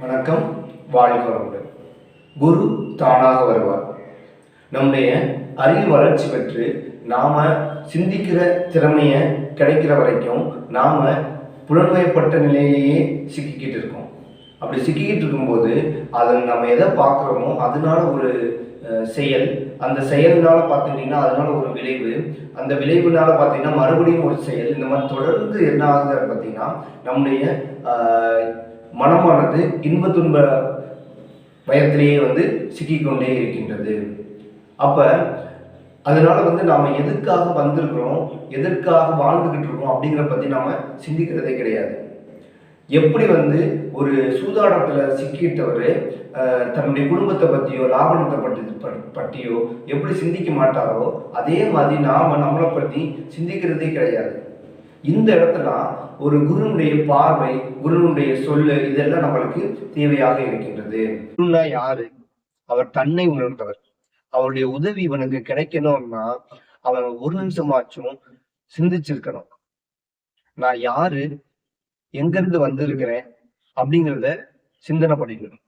வணக்கம். வாழ்க வளமுடன். குரு தானாக வருவார். நம்முடைய அறிவு வளர்ச்சி பெற்று நாம் சிந்திக்கிற திறமையை கிடைக்கிற வரைக்கும் நாம் புலன்வயப்பட்ட நிலையிலேயே சிக்கிக்கிட்டு இருக்கோம். அப்படி சிக்கிக்கிட்டு இருக்கும்போது அதை நம்ம எதை பார்க்குறோமோ அதனால ஒரு செயல். அந்த செயல்னால பார்த்துக்கிட்டிங்கன்னா அதனால ஒரு விளைவு. அந்த விளைவுனால பார்த்தீங்கன்னா மறுபடியும் ஒரு செயல். இந்த மாதிரி தொடர்ந்து என்ன ஆகுது பார்த்தீங்கன்னா நம்முடைய மனமானது இன்ப துன்ப பயத்திலேயே வந்து சிக்கிக்கொண்டே இருக்கின்றது. அப்போ அதனால் வந்து நாம் எதுக்காக வந்திருக்கிறோம் எதற்காக வாழ்ந்துக்கிட்டு இருக்கோம் அப்படிங்கிறத பற்றி நாம் சிந்திக்கிறதே கிடையாது. எப்படி வந்து ஒரு சூதாடத்தில் சிக்கிட்டவர் தன்னுடைய குடும்பத்தை பற்றியோ லாபனத்தை பற்றி பற்றியோ எப்படி சிந்திக்க மாட்டாரோ அதே மாதிரி நாம் நம்மளை பற்றி சிந்திக்கிறதே கிடையாது. இந்த இடத்துல ஒரு குருனுடைய பார்வை குருனுடைய சொல்லு இதெல்லாம் நம்மளுக்கு தேவையாக இருக்கின்றது. குருனா யாரு? அவர் தன்னை உணர்ந்தவர். அவருடைய உதவி இவனுக்கு கிடைக்கணும்னா அவன் ஒரு நிமிஷமாச்சும் சிந்திச்சிருக்கணும். நான் யாரு? எங்கிருந்து வந்திருக்கிறேன்? அப்படிங்கிறத சிந்தனை பண்ணிக்கணும்.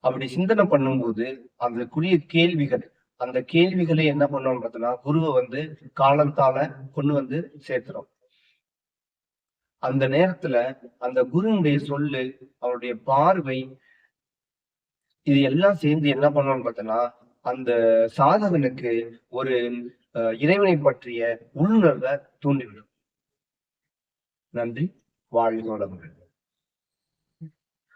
அப்படி சிந்தனை பண்ணும்போது அதுக்குரிய கேள்விகள் அந்த கேள்விகளை என்ன பண்ணணும் பார்த்தோம்னா குருவை வந்து காலத்தால கொண்டு வந்து சேர்த்துறோம் அந்த நேரத்துல அந்த குருனுடைய சொல்லு அவருடைய பார்வை இது எல்லாம் சேர்ந்து என்ன பண்ணணும்னு பார்த்தோன்னா அந்த சாதகனுக்கு ஒரு அஹ், இறைவனை பற்றிய உள்ளுணர்வை தூண்டிவிடும். நன்றி. வாழ்க வளமுடன்.